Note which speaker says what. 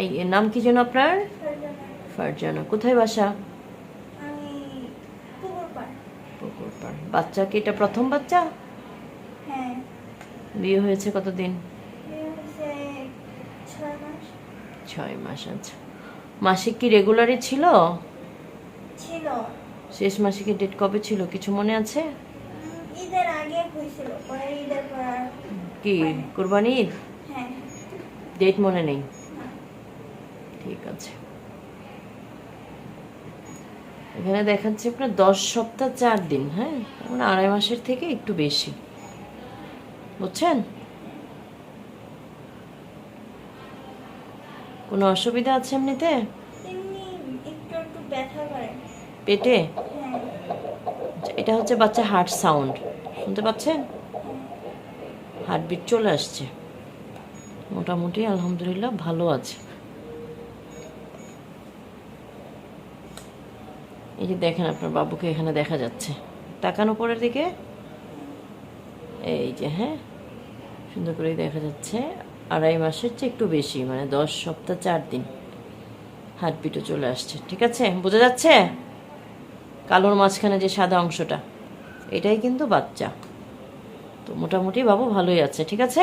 Speaker 1: এই এর নাম কি যেন আপনার?
Speaker 2: ফারজানা।
Speaker 1: কোথায় বাসা? বাচ্চা কি এটা প্রথম বাচ্চা?
Speaker 2: হ্যাঁ।
Speaker 1: বিয়ে হয়েছে কতদিন?
Speaker 2: ছয় মাস।
Speaker 1: আচ্ছা। মাসিক কি রেগুলারই ছিল? শেষ মাসিকের ডেট কবে ছিল? কিছু মনে আছে?
Speaker 2: ঈদের আগে হয়েছিল। পরে ঈদের পর
Speaker 1: কি কোরবানি ঈদ
Speaker 2: হ্যাঁ।
Speaker 1: ডেট মনে নেই। ঠিক আছে। এখানে দেখাচ্ছে আপনার দশ সপ্তাহ চার দিন হ্যাঁ? মানে আড়াই মাসের থেকে একটু বেশি। বুঝছেন? কোনো অসুবিধা আছে এমনিতে? পেটে?
Speaker 2: হ্যাঁ।
Speaker 1: আচ্ছা, এটা হচ্ছে বাচ্চা হার্ট সাউন্ড। শুনতে পাচ্ছেন? হার্টবিট চলে আসছে। মোটামুটি আলহামদুলিল্লাহ ভালো আছে। এই যে দেখেন আপনার বাবুকে এখানে দেখা যাচ্ছে। তাকান উপরের দিকে। এই যে হ্যাঁ? সুন্দর করেই দেখা যাচ্ছে। আড়াই মাসের চেয়ে একটু বেশি মানে দশ সপ্তাহ চার দিন হার্টবিটও চলে আসছে। ঠিক আছে? বোঝা যাচ্ছে? কালোর মাঝখানে যে সাদা অংশটা, এটাই কিন্তু বাচ্চা। তো মোটামুটি বাবু ভালোই আছে, ঠিক আছে?